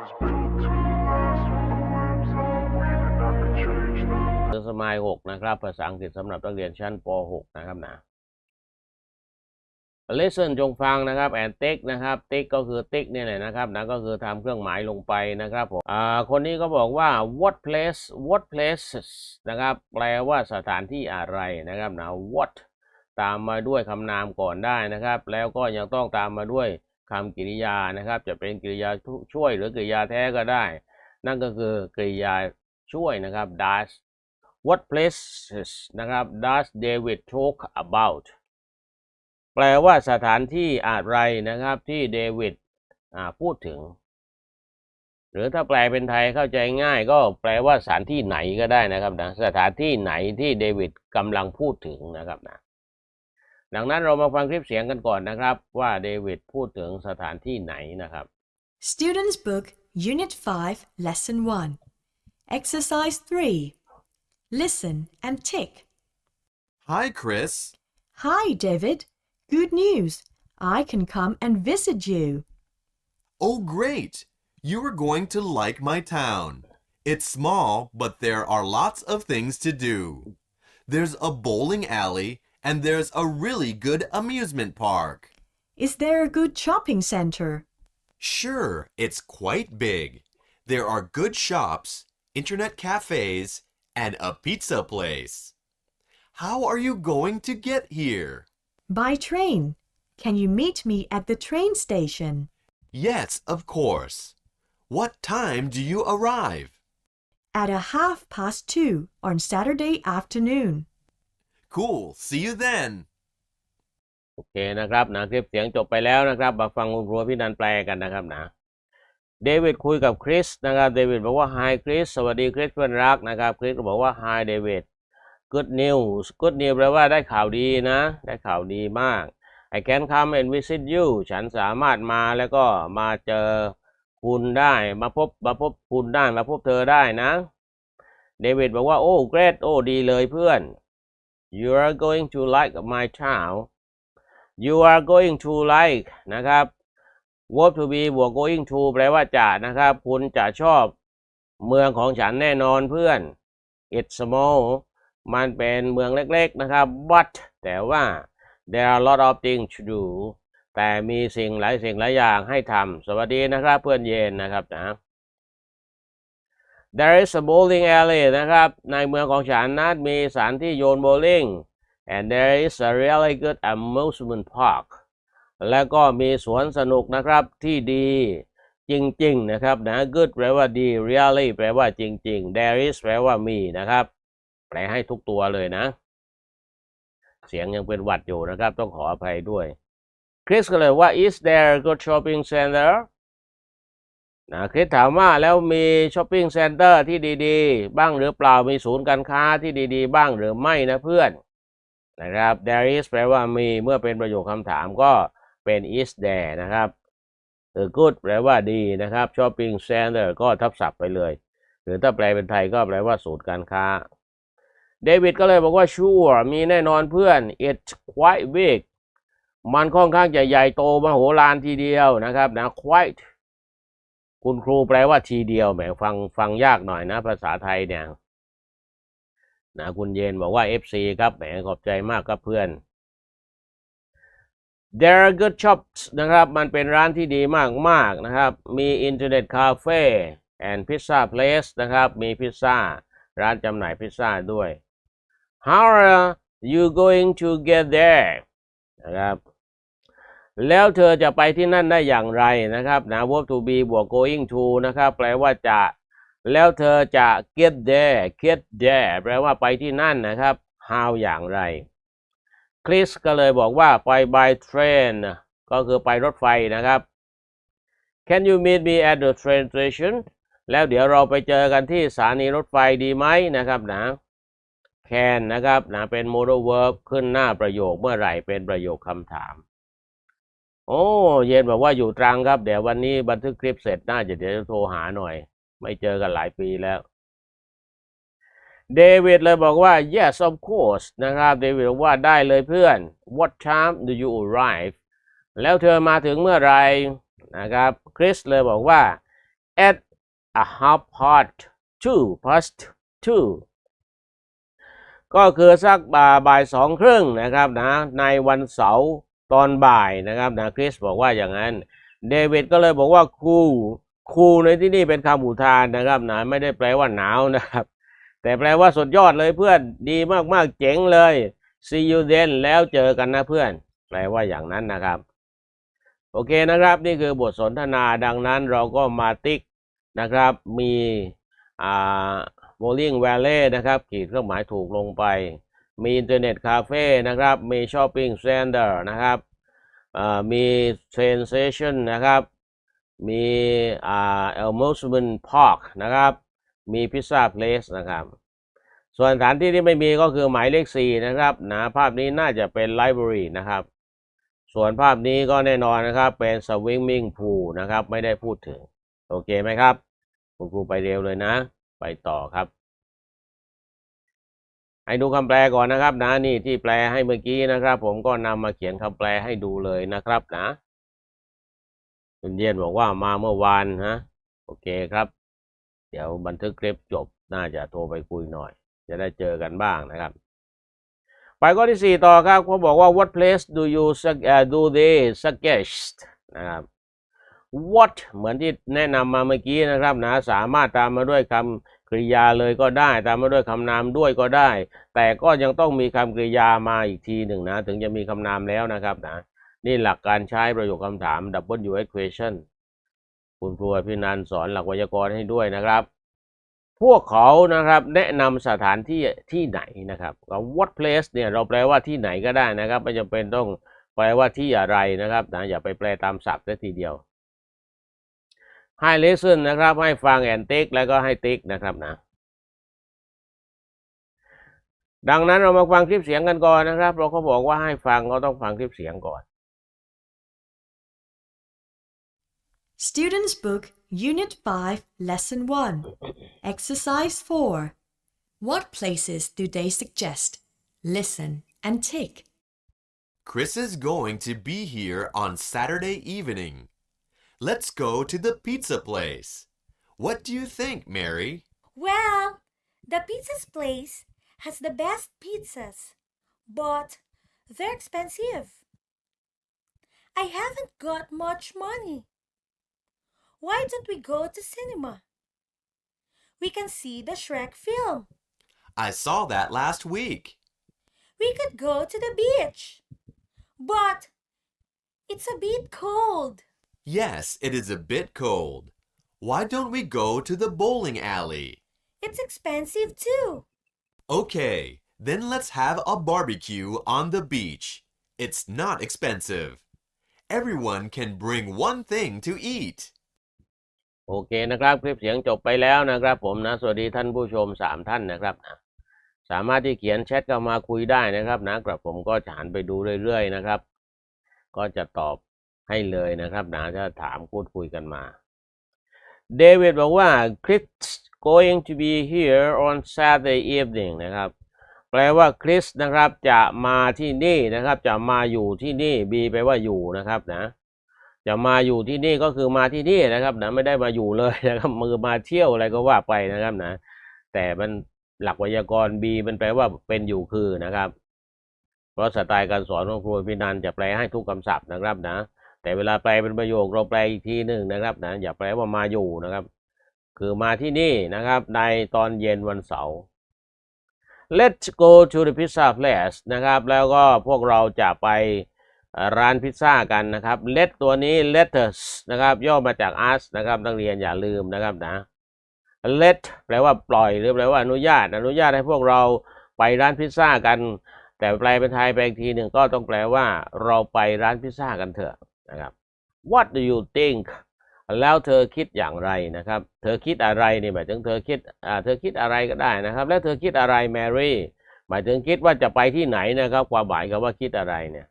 เรื่องสมัยหกนะครับ ภาษาอังกฤษสำหรับนักเรียนชั้นป .6 นะครับนะ listen จงฟังนะครับ and take นะครับ take ก็คือ take เนี่ยแหละนะครับนะก็คือทำเครื่องหมายลงไปนะครับผมอ่าคนนี้ก็บอกว่า what place what places นะครับ แปลว่าสถานที่อะไรนะครับนะ what ตามมาด้วยคำนามก่อนได้นะครับ แล้วก็ยังต้องตามมาด้วย คำกริยานะครับ จะเป็นกริยาช่วยหรือกริยาแท้ก็ได้ นั่นก็คือกริยาช่วยนะครับ does what places นะครับ does David talk about แปลว่าสถานที่อะไรนะครับที่เดวิดพูดถึง หรือถ้าแปลเป็นไทยเข้าใจง่าย ก็แปลว่าสถานที่ไหนก็ได้นะครับนะสถานที่ไหนที่เดวิดกำลังพูดถึงนะครับนะ ดังนั้นเรามาฟังคลิปเสียงกันก่อนนะครับ ว่าเดวิดพูดถึงสถานที่ไหนนะครับ Students' Book, Unit 5, Lesson 1. Exercise 3. Listen and tick. Hi, Chris. Hi, David. Good news. I can come and visit you. Oh, great. You are going to like my town. It's small, but there are lots of things to do. There's a bowling alley, and there's a really good amusement park. Is there a good shopping center? Sure, it's quite big. There are good shops, internet cafes, and a pizza place. How are you going to get here? By train. Can you meet me at the train station? Yes, of course. What time do you arrive? At a half past two on Saturday afternoon. Cool. See you then. โอเคนะครับนะคลิปเสียงจบไปแล้วนะครับมาฟังคุณครูพี่นันแปลกันนะครับนะเดวิดคุยกับคริสนะครับเดวิดบอกว่า hi คริสสวัสดีคริสเพื่อนรักนะครับคริสก็บอกว่า hi เดวิด good news good news แปลว่าได้ข่าวดีนะ ได้ข่าวดีมาก I can come and visit you ฉันสามารถมาแล้วก็มาเจอคุณได้มาพบมาพบคุณได้มาพบเธอได้นะ เดวิดบอกว่าโอ้ great โอ้ดีเลยเพื่อน you are going to like my town you are going to like นะครับ verb to be บวก going to แปลว่าจะนะครับ คุณจะชอบเมืองของฉันแน่นอนเพื่อน it's small มันเป็นเมืองเล็กๆนะครับ but แต่ว่า there are a lot of things to do แต่มีสิ่งหลายสิ่งหลายอย่างให้ทำสวัสดีนะครับเพื่อนเย็นนะครับนะ there is a bowling alley นะครับ ในเมืองของฉันนั้นมีสถานที่โยนโบลิ่ง and there is a really good amusement park แล้วก็มีสวนสนุกนะครับที่ดีจริง ๆ นะครับนะ good แปลว่าดี really แปลว่าจริง ๆ there is แปลว่ามีนะครับ แปลให้ทุกตัวเลยนะ เสียงยังเป็นหวัดอยู่นะครับ ต้องขออภัยด้วย คริสก็เลยว่า is there a good shopping center นะคริสถามว่าแล้วมีช้อปปิ้งเซ็นเตอร์ที่ดีๆ บ้างหรือเปล่ามีศูนย์การค้าที่ดีๆ บ้างหรือไม่นะเพื่อนนะครับ there is แปลว่ามีเมื่อเป็นประโยคคำถามก็เป็น is there นะครับเออ good แปลว่าดีนะครับ shopping center ก็ทับศัพท์ไปเลย หรือถ้าแปลเป็นไทยก็แปลว่าศูนย์การค้าเดวิดก็เลยบอกว่า sure มีแน่นอนเพื่อน it's quite big มันค่อนข้างจะใหญ่โตมโหฬารทีเดียวนะครับนะ quite คุณครูแปลว่าทีเดียวแหมฟังฟังยากหน่อยนะ ภาษาไทยเนี่ยนะคุณเย็นบอกว่า FC ครับแหมขอบใจมากครับเพื่อน There are good shops นะครับ มันเป็นร้านที่ดีมากมากๆนะครับ มี Internet Cafe and Pizza Place นะครับ มีพิซซ่า ร้านจำหน่ายพิซซ่าด้วย How are you going to get there นะครับ แล้วเธอจะไปที่นั่นได้อย่างไรนะครับนะ verb to be บวก going to นะครับแปลว่าจะ แล้วเธอจะ get there get there แปลว่าไปที่นั่นนะครับ how อย่างไรคริสก็เลยบอกว่าไป by train ก็คือไปรถไฟนะครับ Can you meet me at the train station แล้วเดี๋ยวเราไปเจอกันที่สถานีรถไฟดีไหมนะครับนะ can นะครับนะเป็น modal verb ขึ้นหน้าประโยคเมื่อไหร่เป็นประโยคคำถาม โอ้เย็นบอกว่าอยู่ตรังครับ เดี๋ยววันนี้บันทึกคลิปเสร็จน่าจะเดี๋ยวโทรหาหน่อย ไม่เจอกันหลายปีแล้วเดวิดเลยบอกว่า yes of course นะครับเดวิดบอกว่าได้เลยเพื่อน what time do you arrive แล้วเธอมาถึงเมื่อไหรนะครับคริสเลยบอกว่า at a half past two past two ก็คือสักบ่ายสองครึ่งนะครับนะในวันเสาร์ ตอนบ่ายนะครับนะคริสบอกว่าอย่างนั้น เดวิดก็เลยบอกว่าคูคูในที่นี่เป็นคำอุทานนะครับนะไม่ได้แปลว่าหนาวนะครับ แต่แปลว่าสุดยอดเลยเพื่อนดีมากๆเจ๋งเลย see you then แล้วเจอกันนะเพื่อน แปลว่าอย่างนั้นนะครับ โอเคนะครับ นี่คือบทสนทนาดังนั้นเราก็มาติ๊กนะครับ มีอ่า bowling valley นะครับ ขีดเครื่องหมายถูกลงไป มีอินเทอร์เน็ตคาเฟ่นะครับ มีช้อปปิ้งเซ็นเตอร์นะครับมี train station นะครับ มีอ่า amusement park นะครับ มีพิซซ่าเพลสนะครับ ส่วนสถานที่ที่ไม่มีก็คือหมายเลขสี่นะครับนะภาพนี้น่าจะเป็นไลบรารีนะครับ ส่วนภาพนี้ก็แน่นอนนะครับเป็น swimming pool นะครับ ไม่ได้พูดถึง โอเคไหมครับ คุณครูไปเร็วเลยนะ ไปต่อครับ ให้ดูคำแปลก่อนนะครับนะนี่ที่แปลให้เมื่อกี้นะครับ ผมก็นำมาเขียนคำแปลให้ดูเลยนะครับนะคุณเยียนบอกว่ามาเมื่อวานนะโอเคครับ เดี๋ยวบันทึกคลิปจบน่าจะโทรไปคุยหน่อย จะได้เจอกันบ้างนะครับ ไปข้อที่สี่ต่อครับเขาบอกว่า what place do you sug- เอ่อ do they suggest นะครับ what เหมือนที่แนะนำมาเมื่อกี้นะครับนะสามารถตามมาด้วยคำกริยาเลยก็ได้ ตามมาด้วยคำนามด้วยก็ได้ แต่ก็ยังต้องมีคำกริยามาอีกทีหนึ่งนะ ถึงจะมีคำนามแล้วนะครับนะนี่หลักการใช้ประโยคคำถาม W equation คุณครูพี่นันสอนหลักไวยากรณ์ให้ด้วยนะครับ พวกเขานะครับแนะนำสถานที่ที่ไหนนะครับ what place เนี่ยเราแปลว่าที่ไหนก็ได้นะครับ ไม่จำเป็นต้องแปลว่าที่อะไรนะครับนะอย่าไปแปลตามศัพท์ซะทีเดียว ให้ listen นะครับ ให้ฟัง and take แล้วก็ให้ติ๊กนะครับนะ ดังนั้นเรามาฟังคลิปเสียงกันก่อนนะครับ เราก็บอกว่าให้ฟังก็ต้องฟังคลิปเสียงก่อน Students' Book, Unit 5, Lesson 1. Exercise 4. What places do they suggest? Listen and tick. Chris is going to be here on Saturday evening. Let's go to the pizza place. What do you think, Mary? Well, the pizza's place has the best pizzas, but they're expensive. I haven't got much money. Why don't we go to cinema? We can see the Shrek film. I saw that last week. We could go to the beach. But it's a bit cold. Yes, it is a bit cold. Why don't we go to the bowling alley? It's expensive too. Okay, then let's have a barbecue on the beach. It's not expensive. Everyone can bring one thing to eat. โอเคนะครับ คลิปเสียงจบไปแล้วนะครับ ผมนะ สวัสดีท่านผู้ชมสามท่านนะครับนะสามารถที่เขียนแชทเข้ามาคุยได้นะครับนะกระผมก็จะหันไปดูเรื่อยๆนะครับ ก็จะตอบ ให้เลยนะครับนะถ้าถามพูดคุยกันมาเดวิดบอกว่า Chris going to be here on Saturday evening นะครับ แปลว่าคริสนะครับจะมาที่นี่นะครับ จะมาอยู่ที่นี่ B แปลว่าอยู่นะครับนะ จะมาอยู่ที่นี่ก็คือมาที่นี่นะครับนะไม่ได้มาอยู่เลยนะครับมือมาเที่ยวอะไรก็ว่าไปนะครับนะ แต่มันหลักไวยากรณ์ B มันแปลว่าเป็นอยู่คือนะครับ เพราะสไตล์การสอนของครูพินันจะแปลให้ทุกคำศัพท์นะครับนะ แต่เวลาแปลเป็นประโยคเราแปลอีกทีหนึ่งนะครับนะอย่าแปลว่ามาอยู่นะครับ คือมาที่นี่นะครับในตอนเย็นวันเสาร์ Let's go to the pizza place นะครับแล้วก็พวกเราจะไปร้านพิซซ่ากันนะครับ Let ตัวนี้ letters นะครับย่อมาจาก us นะครับนักเรียนอย่าลืมนะครับนะ Let แปลว่าปล่อยหรือแปลว่าอนุญาต อนุญาตให้พวกเราไปร้านพิซซ่ากัน แต่แปลเป็นไทยไปลอีกทีหนึ่งก็ต้องแปลว่าเราไปร้านพิซซ่ากันเถอะ นะครับ What do you think แล้วเธอคิดอย่างไรนะครับ เธอคิดอะไรนี่หมายถึงเธอคิดอ่าเธอคิดอะไรก็ได้นะครับ แล้วเธอคิดอะไรแมรี่หมายถึงคิดว่าจะไปที่ไหนนะครับ ความหมายกับว่าคิดอะไรเนี่ย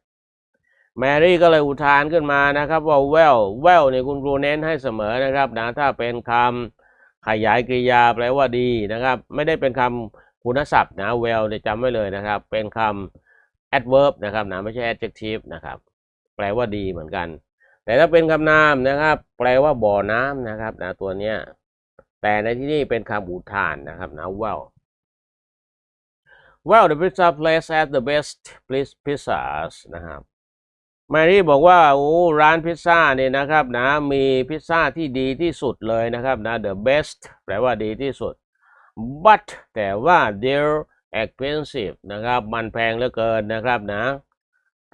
แมรี่ก็เลยอุทานขึ้นมานะครับว่า well well เนี่ยคุณครูเน้นให้เสมอนะครับนะถ้าเป็นคำขยายกริยาแปลว่าดีนะครับ ไม่ได้เป็นคำคุณศัพท์นะ well เนี่ยจำไว้เลยนะครับ เป็นคำ adverb นะครับนะไม่ใช่ adjective นะครับ แปลว่าดีเหมือนกัน แต่ถ้าเป็นคำนามนะครับ แปลว่าบ่อน้ำนะครับนะตัวเนี้ยแต่ในที่นี้เป็นคำอุทานนะครับนะ well well the pizza place has the best place pizzas นะครับแมรี่บอกว่าโอ้ร้านพิซซ่าเนี่ยนะครับนะมีพิซซ่าที่ดีที่สุดเลยนะครับนะ the best แปลว่าดีที่สุด but แต่ว่า they're expensive นะครับ มันแพงเหลือเกินนะครับนะ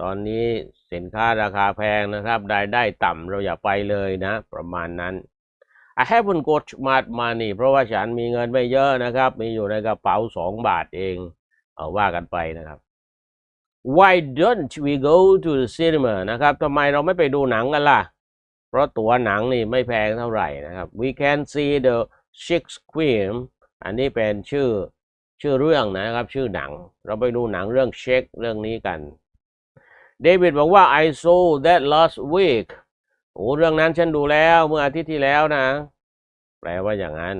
ตอนนี้สินค้าราคาแพงนะครับ รายได้ต่ำเราอย่าไปเลยนะ ประมาณนั้น I haven't got much money เพราะว่าฉันมีเงินไม่เยอะนะครับ มีอยู่ในกระเป๋าสองบาทเอง เอาว่ากันไปนะครับ Why don't we go to the cinema นะครับทำไมเราไม่ไปดูหนังกันล่ะ เพราะตั๋วหนังนี่ไม่แพงเท่าไหร่นะครับ We can see the Six Queen อันนี้เป็นชื่อชื่อเรื่องนะครับ ชื่อหนัง เราไปดูหนังเรื่องเช็คเรื่องนี้กัน เดวิดบอกว่า I saw that last week โอ้เรื่องนั้นฉันดูแล้วเมื่ออาทิตย์ที่แล้วนะ แปลว่าอย่างนั้น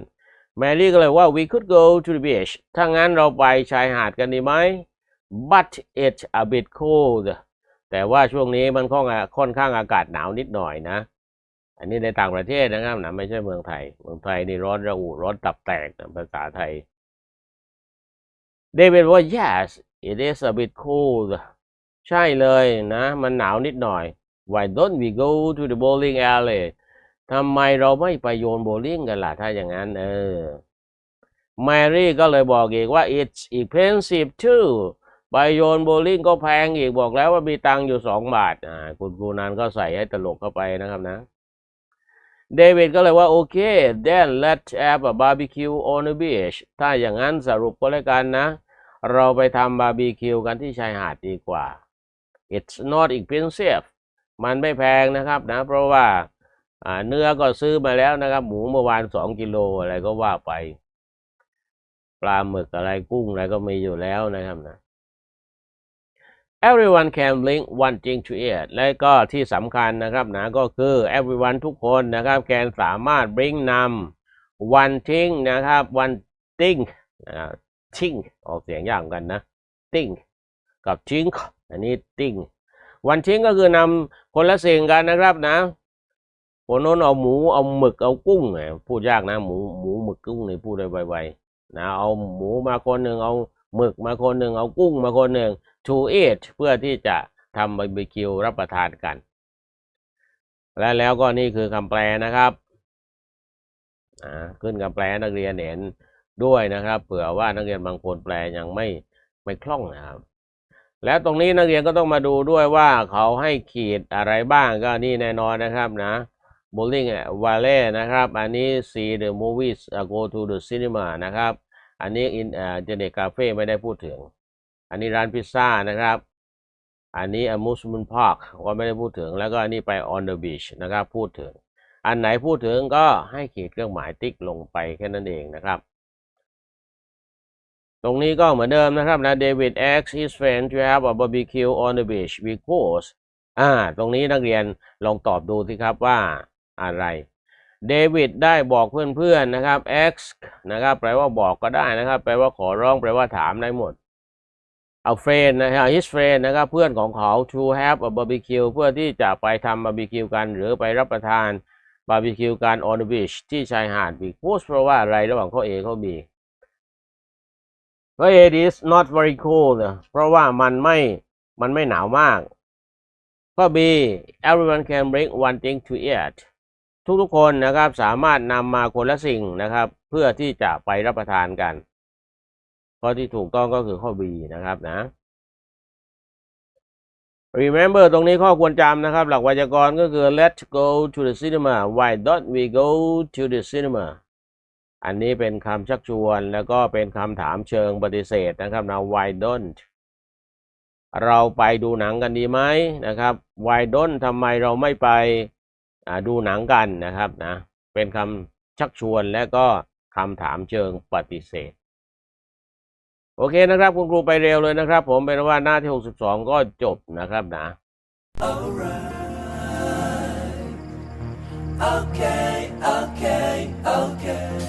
แมรี่ก็เลยว่า we could go to the beach ถ้างั้นเราไปชายหาดกันดีไหม but it's a bit cold แต่ว่าช่วงนี้มันค่อนค่อนข้างอากาศหนาวนิดหน่อยนะ อันนี้ในต่างประเทศนะครับนะไม่ใช่เมืองไทย เมืองไทยนี่ร้อนระอุร้อนตับแตกนะภาษาไทย เดวิดว่า yes it is a bit cold ใช่เลยนะ มันหนาวนิดหน่อย why don't we go to the bowling alley ทำไมเราไม่ไปโยนโบว์ลิ่งกันล่ะ ถ้าอย่างนั้น เออแมรี่ก็เลยบอกอีกว่า it's expensive too ไปโยนโบว์ลิ่งก็แพงอีกบอกแล้วว่ามีตังค์อยู่สองบาทอ่าคุณครูนันก็ใส่ให้ตลกเข้าไปนะครับนะเดวิดก็เลยว่า โอเค then let's have a barbecue on the beach ถ้าอย่างนั้นสรุปก็แล้วกันนะ เราไปทำบาร์บีคิวกันที่ชายหาดดีกว่า it's not expensive มันไม่แพงนะครับนะ เพราะว่าเนื้อก็ซื้อมาแล้วนะครับ หมูเมื่อวานสองกิโลอะไรก็ว่าไป ปลาหมึกอะไรกุ้งอะไรก็มีอยู่แล้วนะครับนะ everyone can bring one thing to eat และก็ที่สำคัญนะครับนะก็คือ everyone ทุกคนนะครับ can สามารถ bring นำ one thing นะครับ one thing นะ thing ออกเสียงยากกันนะ thing กับ think อันนี้ thing one thing ก็คือนำคนละเสิ่งกันนะครับนะคนโน้นเอาหมูเอาหมึกเอากุ้งเนี่ยพูดยากนะหมูหมูหมึกกุ้งนี่พูดได้ไวๆนะเอาหมูมาคนหนึ่งเอาหมึกมาคนหนึ่งเอากุ้งมาคนหนึ่ง to eat เพื่อที่จะทำบาร์บีคิวรับประทานกัน และแล้วก็นี่คือคำแปลนะครับอ่าขึ้นคำแปลนักเรียนเห็นด้วยนะครับ เผื่อว่านักเรียนบางคนแปลยังไม่ไม่คล่องนะครับ แล้วตรงนี้นักเรียนก็ต้องมาดูด้วยว่าเขาให้ขีดอะไรบ้างก็นี่แน่นอนนะครับนะ bowling valley นะครับ อันนี้ see the movies go to the cinema นะครับ อันนี้ in เอ่อ Internet Cafe ไม่ได้พูดถึง อันนี้ร้านพิซซ่านะครับ อันนี้ amusement park ก็ไม่ได้พูดถึง แล้วก็อันนี้ไป on the beach นะครับ พูดถึง อันไหนพูดถึงก็ให้ขีดเครื่องหมายติ๊กลงไปแค่นั้นเองนะครับ ตรงนี้ก็เหมือนเดิมนะครับนะ David asks his friend to have a barbecue on the beach because อ่า ตรงนี้นักเรียนลองตอบดูสิครับว่าอะไร เดวิดได้บอกเพื่อนๆนะครับ ask นะครับ แปลว่าบอกก็ได้นะครับ แปลว่าขอร้อง แปลว่าถามได้หมดเอา friend นะครับ his friend นะครับเพื่อนของเขา to have a barbecue เพื่อที่จะไปทำบาร์บีคิวกัน หรือไปรับประทานบาร์บีคิวกัน on the beach ที่ชายหาด because เพราะว่าอะไรระหว่างเข้อ A ข้อ B ข้อ A is not very cold เพราะว่ามันไม่มันไม่หนาวมากข้อ B everyone can bring one thing to eat ทุกๆคนนะครับสามารถนำมาคนละสิ่งนะครับ เพื่อที่จะไปรับประทานกัน ข้อที่ถูกต้องก็คือข้อ B นะครับนะ remember ตรงนี้ข้อควรจำนะครับ หลักไวยากรณ์ก็คือ let's go to the cinema why don't we go to the cinema อันนี้เป็นคำชักชวนแล้วก็เป็นคำถามเชิงปฏิเสธนะครับนะ why don't เราไปดูหนังกันดีไหมนะครับ why don't ทำไมเราไม่ไปดูหนังกันนะครับนะ เป็นคำชักชวนและก็คำถามเชิงปฏิเสธ โอเคนะครับ คุณครูไปเร็วเลยนะครับ ผมเป็นว่าหน้าที่ 62 ก็จบนะครับนะ Okay.